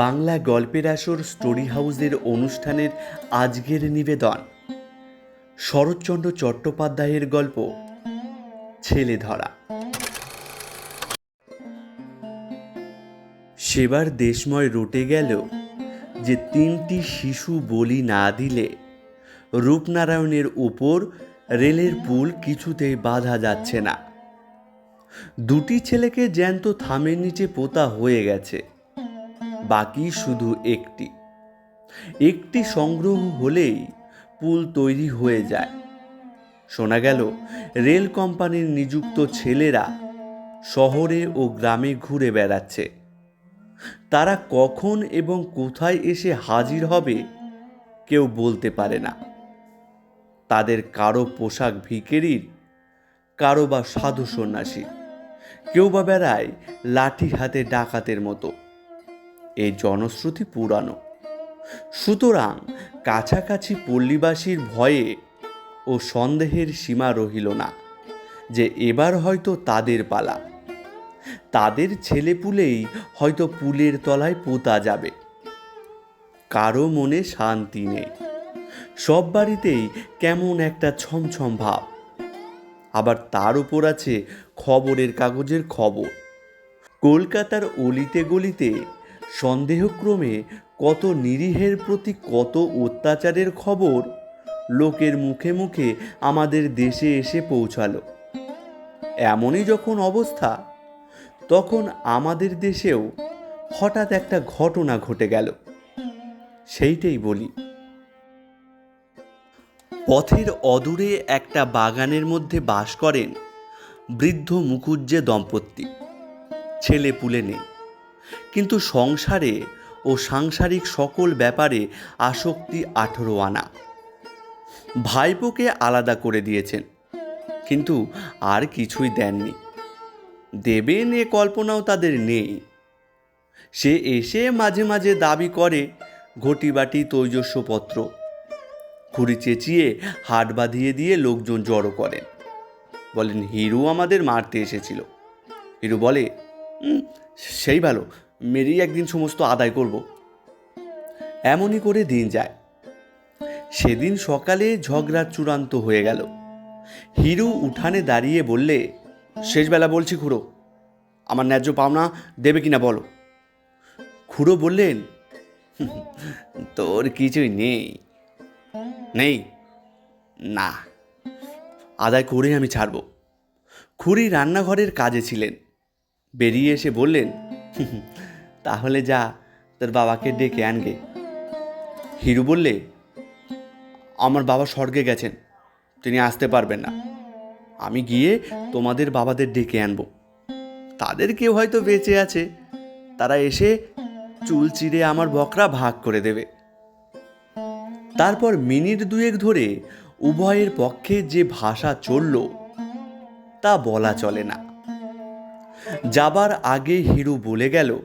বাংলা গল্পের আসর স্টোরি হাউসের অনুষ্ঠানের আজকের নিবেদন। শরৎচন্দ্র চট্টোপাধ্যায়ের গল্প ছেলে ধরা। সেবার দেশময় রটে গেল যে তিনটি শিশু বলি না দিলে। রূপনারায়ণের উপর রেলের পুল কিছুতেই বাধা যাচ্ছে না। দুটি ছেলেকে জ্যান্ত থামের নিচে পোতা হয়ে গেছে। বাকি শুধু একটি। একটি সংগ্রহ হলেই পুল তৈরি হয়ে যায়। শোনা গেল, রেল কোম্পানির নিযুক্ত ছেলেরা শহরে ও গ্রামে ঘুরে বেড়াচ্ছে। তারা কখন এবং কোথায় এসে হাজির হবে কেউ বলতে পারে না। তাদের কারও পোশাক ভিকেরির, কারও বা সাধু সন্ন্যাসী কেউ বা বেড়ায় লাঠি হাতে ডাকাতের মতো। এই জনশ্রুতি পুরানো। সুতরাং কাছাকাছি পল্লীবাসীর ভয়ে ও সন্দেহের সীমা রহিল না যে এবার হয়তো তাদের পালা। তাদের ছেলেপুলেই হয়তো পুলের তলায় পোতা যাবে। কারও মনে শান্তি নেই। সব বাড়িতেই কেমন একটা ছমছম ভাব। আবার তার উপর আছে খবরের কাগজের খবর। কলকাতার অলিতে গলিতে সন্দেহক্রমে কত নিরীহের প্রতি কত অত্যাচারের খবর লোকের মুখে মুখে আমাদের দেশে এসে পৌঁছালো। এমনই যখন অবস্থা, তখন আমাদের দেশেও হঠাৎ একটা ঘটনা ঘটে গেল। সেইটাই বলি। পথের অদূরে একটা বাগানের মধ্যে বাস করেন বৃদ্ধ মুখুজ্জে দম্পতি। ছেলে পুলে নেই। কিন্তু সংসারে ও সাংসারিক সকল ব্যাপারে আসক্তি আঠেরো আনা। ভাইপোকে আলাদা করে দিয়েছেন, কিন্তু আর কিছুই দেননি। দেবেন এ কল্পনাও তাদের নেই। সে এসে মাঝে মাঝে দাবি করে, ঘটিবাটি তৈজস্বপত্র খুঁড়ি চেঁচিয়ে হাট বাঁধিয়ে দিয়ে লোকজন জড়ো করেন। বলেন, হিরু আমাদের মারতে এসেছিল। হিরু বলে সেই ভালো। মেরেই একদিন সমস্ত আদায় করব। এমনই করে দিন যায়। সেদিন সকালে ঝগড়া চূড়ান্ত হয়ে গেল। হিরু উঠানে দাঁড়িয়ে বললে, শেষবেলা বলছি খুড়ো, আমার ন্যায্য পাওনা দেবে কিনা বলো? খুড়ো বললেন তোর কিছুই নেই। নেই? না, আদায় করে আমি ছাড়ব। খুড়ি রান্নাঘরের কাজে ছিলেন। বেরিয়ে এসে বললেন তাহলে যা, তোর বাবাকে ডেকে আনগে। হিরু বললে, আমার বাবা স্বর্গে গেছেন, তিনি আসতে পারবেন না। আমি গিয়ে তোমাদের বাবাদের ডেকে আনব। তাদের কেউ হয়তো বেঁচে আছে। তারা এসে চুল চিরে আমার বকরা ভাগ করে দেবে। তারপর মিনিট দুয়েক ধরে উভয়ের পক্ষে যে ভাষা চলল, তা বলা চলে না। যাবার আগে হিরু বলে গেল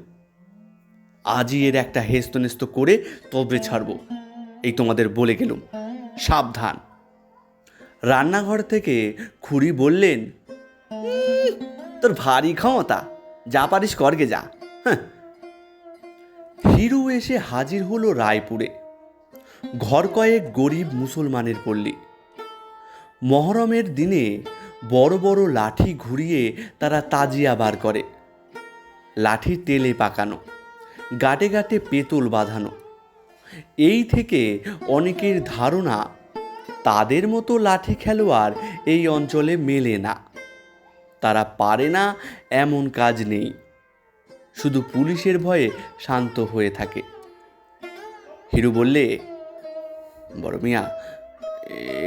আজই এর একটা হেস্তনেস্ত করে তবে ছাড়ব। এই তোমাদের বলে গেলুম। সাবধান। রান্নাঘর থেকে খুড়ি বললেন তোর ভারী ক্ষমতা। যা পারিস করগে যা। হ্যাঁ? হিরু এসে হাজির হলো রায়পুরে। ঘর কয়েক গরিব মুসলমানের পল্লী। মহরমের দিনে বড় বড় লাঠি ঘুরিয়ে তারা তাজিয়া বার করে। লাঠি তেলে পাকানো। গাটে গাটে পেতল বাঁধানো। এই থেকে অনেকের ধারণা, তাদের মতো লাঠি খেলোয়াড় এই অঞ্চলে মেলে না। তারা পারে না, এমন কাজ নেই। শুধু পুলিশের ভয়ে শান্ত হয়ে থাকে। হিরু বললে, বড় মিয়া,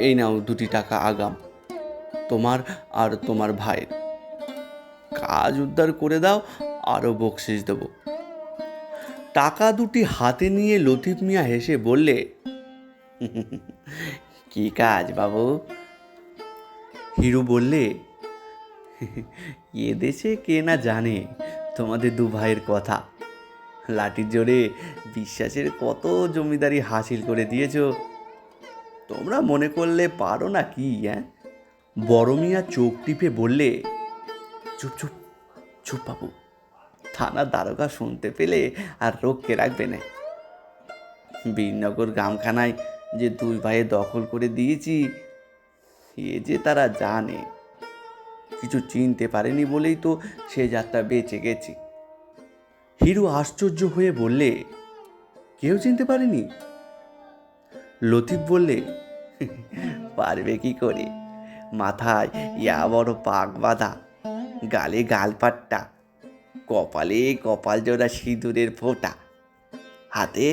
এই নাও দুটি টাকা আগাম। তোমার আর তোমার ভাইয়ের। কাজ উদ্ধার করে দাও, আরও বকশিস দেব। টাকা দুটি হাতে নিয়ে লতিফ মিয়া হেসে বললে, কি কাজ বাবু? হিরু বললে, এ দেশে কে না জানে তোমাদের দু ভাইয়ের কথা। লাঠির জোরে বিশ্বাসের কত জমিদারি হাসিল করে দিয়েছ। তোমরা মনে করলে পারো না কি হ্যাঁ বড় মিয়া চোখ টিপে বললে, চুপ চুপ চুপ বাবু থানার দারোগা শুনতে পেলে আর রোগকে রাখবে না। বীরনগর গ্রামখানায় যে দুই ভাইয়ে দখল করে দিয়েছি, এ যে তারা জানে। কিছু চিনতে পারেনি বলেই তো সে যাত্রা বেঁচে গেছে। হিরু আশ্চর্য হয়ে বললে, কেউ চিনতে পারেনি? লতিফ বললে, পারবে কি করে? মাথায় ইয়া বড় পাক বাঁধা গালে গালপাট্টা কপালে কপাল জোড়া সিঁদুরের ফোঁটা। হাতে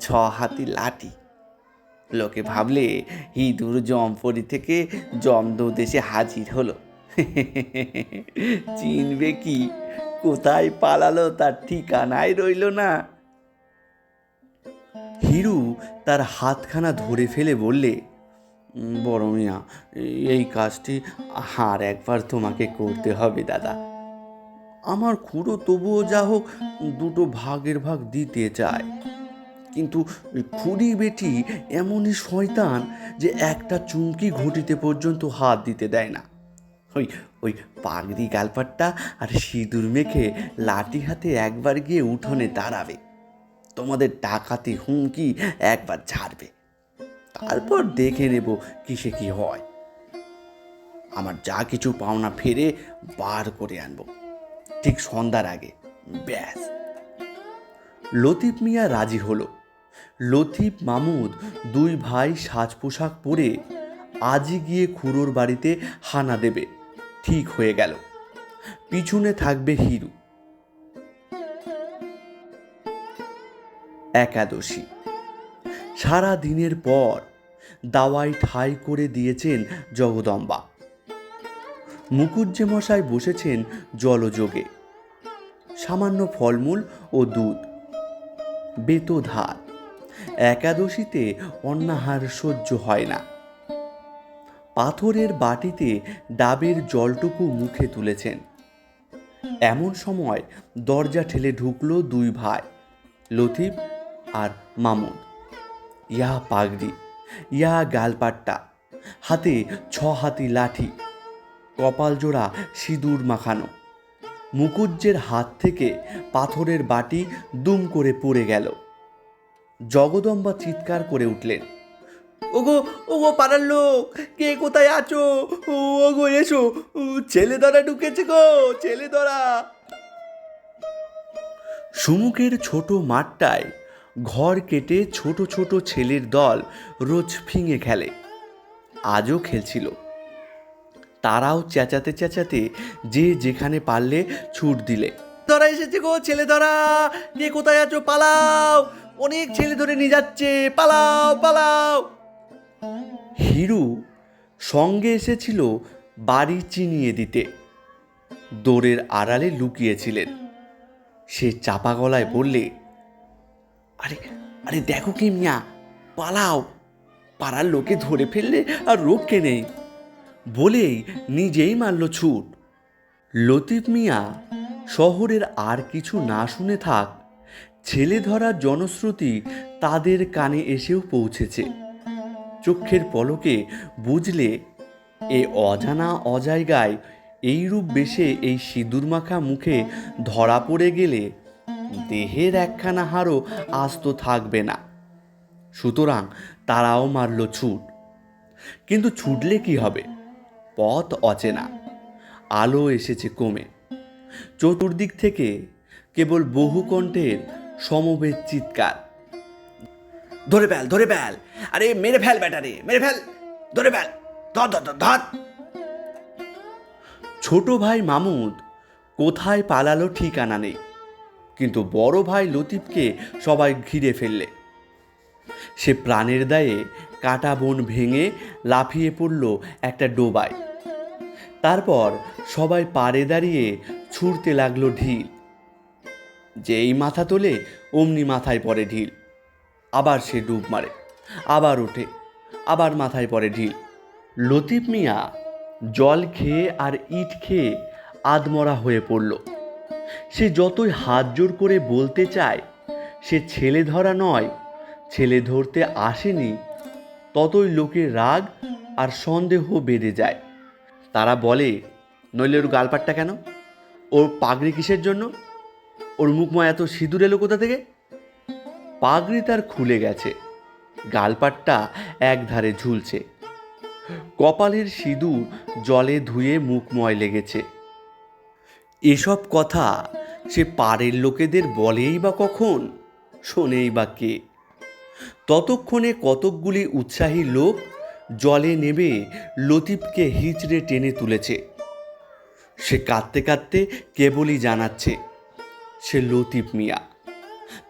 ছ হাতি লাঠি। লোকে ভাবলে ইঁদুর জমপরি থেকে জমদৌ দেশে হাজির হলো। চিনবে কি, কোথায় পালালো তার ঠিকানাই রইল না। হিরু তার হাতখানা ধরে ফেলে বললে বড় মিয়া, এই কাজটি আর একবার তোমাকে করতে হবে, দাদা। আমার খুঁড়ো তবুও যা হোক, দুটো ভাগের ভাগ দিতে চায়। কিন্তু খুড়ি বেটি এমনই শয়তান যে একটা চুমকি ঘটিতে পর্যন্ত হাত দিতে দেয় না। ওই ওই পাগড়ি গালপাট্টা আর সিঁদুর মেখে লাঠি হাতে একবার গিয়ে উঠোনে দাঁড়াবে। তোমাদের ডাকাতি হুমকি একবার ছাড়বে তারপর দেখে নেব কিসে কি হয়। আমার যা কিছু পাওনা ফেরে বার করে আনব। ঠিক সন্ধ্যার আগে। ব্যাস। লতিফ মিয়া রাজি হলো। লতিফ, মামুদ দুই ভাই সাজ পোশাক পরে আজই গিয়ে খুড়োর বাড়িতে হানা দেবে। ঠিক হয়ে গেল। পিছনে থাকবে হিরু। একাদশী। সারা দিনের পর দাওয়াই ঠাই করে দিয়েছেন জগদম্বা। মুকুজ্জে মশাই বসেছেন জলযোগে। সামান্য ফলমূল ও দুধ বেতধার একাদশীতে অন্নাহার সহ্য হয় না। পাথরের বাটিতে ডাবের জলটুকু মুখে তুলেছেন। এমন সময় দরজা ঠেলে ঢুকলো দুই ভাই, লতিফ আর মামুদ ইয়া পাগড়ি, ইয়া গালপাট্টা, হাতে ছ হাতি লাঠি। কপাল জোড়া সিঁদুর মাখানো। মুকুজ্জের হাত থেকে পাথরের বাটি দুম করে পড়ে গেল। জগদম্বা চিৎকার করে উঠলেন, ওগো ওগো পাড়ার লোক, কে কোথায় আছো? ওগো, এসো ছেলে ধরা ঢুকেছে গো ছেলে ধরা সুমুখের ছোট মাঠটায় ঘর কেটে ছোট ছোট ছেলের দল রোজ ফিঙে খেলে। আজও খেলছিল। তারাও চেঁচাতে চেঁচাতে যে যেখানে পারলে ছুট দিলে। ধরা এসেছে গো ছেলে ধরা, কে কোথায় আছো পালাও, অনেক ছেলে ধরে নিয়ে যাচ্ছে, পালাও পালাও। হিরু সঙ্গে এসেছিল বাড়ি চিনিয়ে দিতে। দোরের আড়ালে লুকিয়েছিলেন। সে চাপা গলায় বললে, আরে আরে দেখো কি মিয়া, পালাও। পাড়ার লোকে ধরে ফেললে আর রোগকে নেই। বলেই নিজেই মারল ছুট। লতিফ মিয়া শহরের আর কিছু না শুনে থাক, ছেলে ধরার জনশ্রুতি তাদের কানে এসেও পৌঁছেছে। চক্ষের পলকে বুঝলে এ অজানা অজায়গায় এইরূপ বেশে এই সিঁদুর মাখা মুখে ধরা পড়ে গেলে দেহের একখানা হারও আস্ত থাকবে না। সুতরাং তারাও মারল ছুট। কিন্তু ছুটলে কি হবে? পথ অচেনা। আলো এসেছে কমে চতুর্দিক থেকে কেবল বহু কণ্ঠের সমবেত চিৎকার। ধরে ফেল ধরে ফেল। আরে, মেরে ফেল ব্যাটারে, মেরে ফেল। ধরে ফেল। ধর ধর। ছোট ভাই মামুদ কোথায় পালালো ঠিকানা নেই। কিন্তু বড় ভাই লতিফকে সবাই ঘিরে ফেললে। সে প্রাণের দায়ে কাটা বন ভেঙে লাফিয়ে পড়ল একটা ডোবায়। তারপর সবাই পাড়ে দাঁড়িয়ে ছুঁড়তে লাগল ঢিল। যেই মাথা তোলে অমনি মাথায় পড়ে ঢিল। আবার সে ডুব মারে, আবার ওঠে, আবার মাথায় পড়ে ঢিল। লতিফ মিয়া জল খেয়ে আর ইট খেয়ে আদমরা হয়ে পড়ল। সে যতই হাত জোর করে বলতে চায়, সে ছেলে ধরা নয়, ছেলে ধরতে আসেনি, ততই লোকের রাগ আর সন্দেহ বেড়ে যায়। তারা বলে, নইলে ওর গালপাটটা কেন? ওর পাগড়ি কিসের জন্য? ওর মুখময় এত সিঁদুর এলো কোথা থেকে? পাগড়ি তার খুলে গেছে। গালপাটটা একধারে ঝুলছে। কপালের সিঁদুর জলে ধুয়ে মুখময় লেগেছে। এসব কথা সে পাড়ের লোকেদের বলেই বা কখন, শোনেই বা কে। ততক্ষণে কতকগুলি উৎসাহী লোক জলে নেমে লতিফকে হিচড়ে টেনে তুলেছে। সে কাঁদতে কাঁদতে কেবলই জানাচ্ছে, সে লতিফ মিয়া,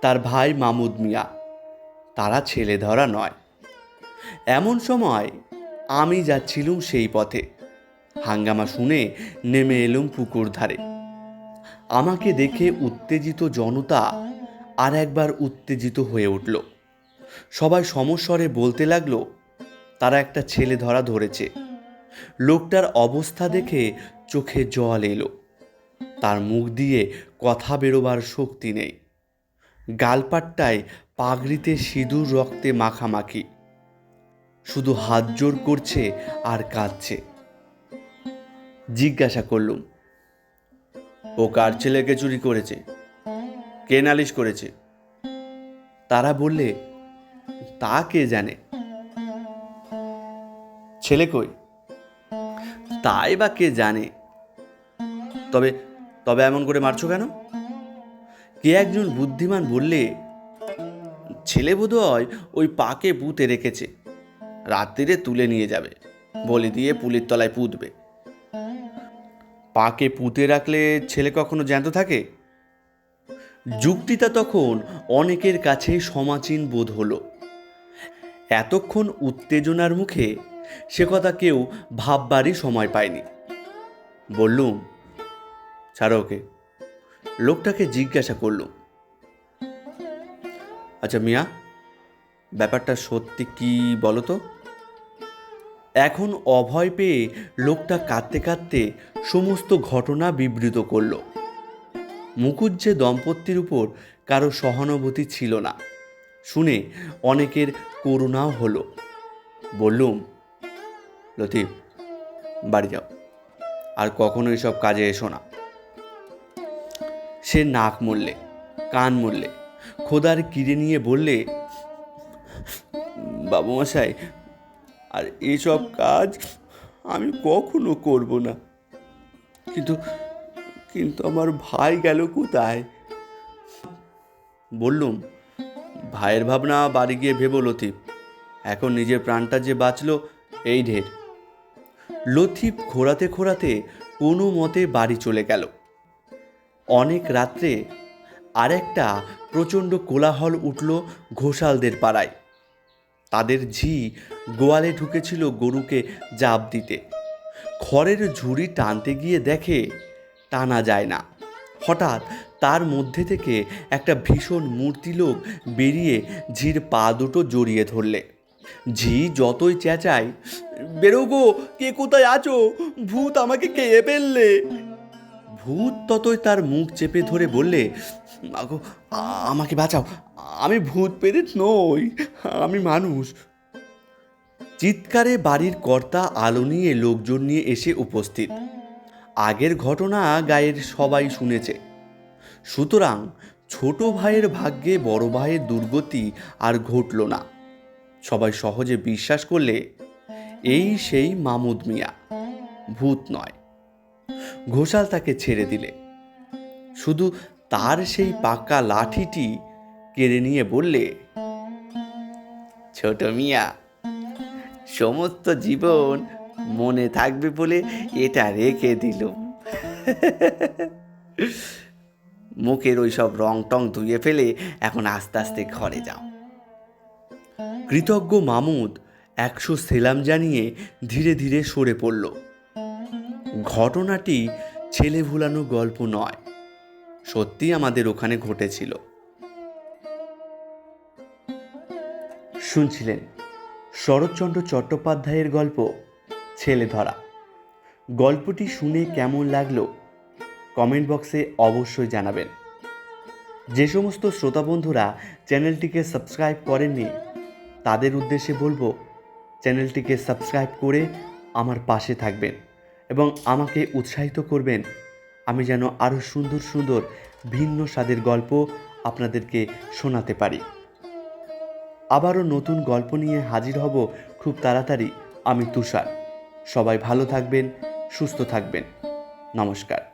তার ভাই মামুদ মিয়া, তারা ছেলে ধরা নয়। এমন সময় আমি যাচ্ছিলুম সেই পথে। হাঙ্গামা শুনে নেমে এলুম পুকুর ধারে। আমাকে দেখে উত্তেজিত জনতা আর একবার উত্তেজিত হয়ে উঠল। সবাই সমস্বরে বলতে লাগল তারা একটা ছেলে ধরা ধরেছে। লোকটার অবস্থা দেখে চোখে জল এলো। তার মুখ দিয়ে কথা বেরোবার শক্তি নেই। গালপাট্টায় পাগড়িতে সিঁদুর রক্তে মাখামাখি। শুধু হাত জোর করছে আর কাঁদছে। জিজ্ঞাসা করলুম, ও কার ছেলেকে চুরি করেছে? কে নালিশ করেছে? তারা বললে, তা কে জানে? ছেলে কই? তাই বা কে জানে। তবে তবে এমন করে মারছো কেন? কে একজন বুদ্ধিমান বললে ছেলে বোধহয় ওই পাকে পুঁতে রেখেছে, রাত্রিরে তুলে নিয়ে যাবে, বলে দিয়ে পুলির তলায় পুঁতবে। পাকে পুঁতে রাখলে ছেলে কখনো জ্যান্ত থাকে? যুক্তিটা তখন অনেকের কাছে সমাচীন বোধ হলো। এতক্ষণ উত্তেজনার মুখে সে কথা কেউ ভাববারই সময় পায়নি। বললুম ছাড়ো ওকে। লোকটাকে জিজ্ঞাসা করলুম আচ্ছা মিয়া, ব্যাপারটা সত্যি কি বলো তো? এখন অভয় পেয়ে লোকটা কাঁদতে কাঁদতে সমস্ত ঘটনা বিবৃত করল। মুকুজ্জে দম্পতির উপর কারও সহানুভূতি ছিল না, শুনে অনেকের করুণাও হলো। বললুম লতিফ, বাড়ি যাও। আর কখনো এসব কাজে এসো না। সে নাক মরলে কান মরলে খোদার কিরে নিয়ে বললে বাবু মশাই আর এসব কাজ আমি কখনো করব না। কিন্তু কিন্তু আমার ভাই গেল কোথায়? বললুম, ভাইয়ের ভাবনা বাড়ি গিয়ে ভেবো লতিফ। এখন নিজের প্রাণটা যে বাঁচলো, এই ঢের। লতিফ ঘোরাতে ঘোরাতে কোনো মতে বাড়ি চলে গেল। অনেক রাত্রে আরেকটা প্রচণ্ড কোলাহল উঠল ঘোষালদের পাড়ায়। তাদের ঝি গোয়ালে ঢুকেছিল গরুকে জাপ দিতে। খড়ের ঝুড়ি টানতে গিয়ে দেখে টানা যায় না। হঠাৎ তার মধ্যে থেকে একটা ভীষণ মূর্তি লোক বেরিয়ে ঝির পা দুটো জড়িয়ে ধরলে। ঝি যতই চেঁচায় বেরো গো, কে কোথায় আছো? ভূত আমাকে খেয়ে ফেললে। ভূত ততই তার মুখ চেপে ধরে বললে, আগো, আমাকে বাঁচাও, আমি ভূত পেরেত নই, আমি মানুষ। চিৎকারে বাড়ির কর্তা আলো নিয়ে লোকজন নিয়ে এসে উপস্থিত। আগের ঘটনা গায়ের সবাই শুনেছে। সুতরাং ছোট ভাইয়ের ভাগ্যে বড় ভাইয়ের দুর্গতি আর ঘটল না। সবাই সহজে বিশ্বাস করলে এই সেই মামুদ মিয়া, ভূত নয়। ঘোষাল তাকে ছেড়ে দিলে। শুধু তার সেই পাকা লাঠিটি কেড়ে নিয়ে বললে, ছোট মিয়া, সমস্ত জীবন মনে থাকবে বলে এটা রেখে দিলুম। মুখের ওই সব রং টং ধুয়ে ফেলে এখন আস্তে আস্তে ঘরে যাও। কৃতজ্ঞ মামুদ একশো সেলাম জানিয়ে ধীরে ধীরে সরে পড়ল। ঘটনাটি ছেলে ভুলানো গল্প নয়, সত্যি আমাদের ওখানে ঘটেছিল। শুনছিলেন শরৎচন্দ্র চট্টোপাধ্যায়ের গল্প, ছেলে ধরা। গল্পটি শুনে কেমন লাগল, কমেন্ট বক্সে অবশ্যই জানাবেন। যে সমস্ত শ্রোতা বন্ধুরা চ্যানেলটিকে সাবস্ক্রাইব করেননি তাদের উদ্দেশ্যে বলব, চ্যানেলটিকে সাবস্ক্রাইব করে আমার পাশে থাকবেন এবং আমাকে উৎসাহিত করবেন। আমি যেন আরও সুন্দর সুন্দর ভিন্ন স্বাদের গল্প আপনাদেরকে শোনাতে পারি। আবারও নতুন গল্প নিয়ে হাজির হব খুব তাড়াতাড়ি, আমি তুষার। সবাই ভালো থাকবেন, সুস্থ থাকবেন। নমস্কার।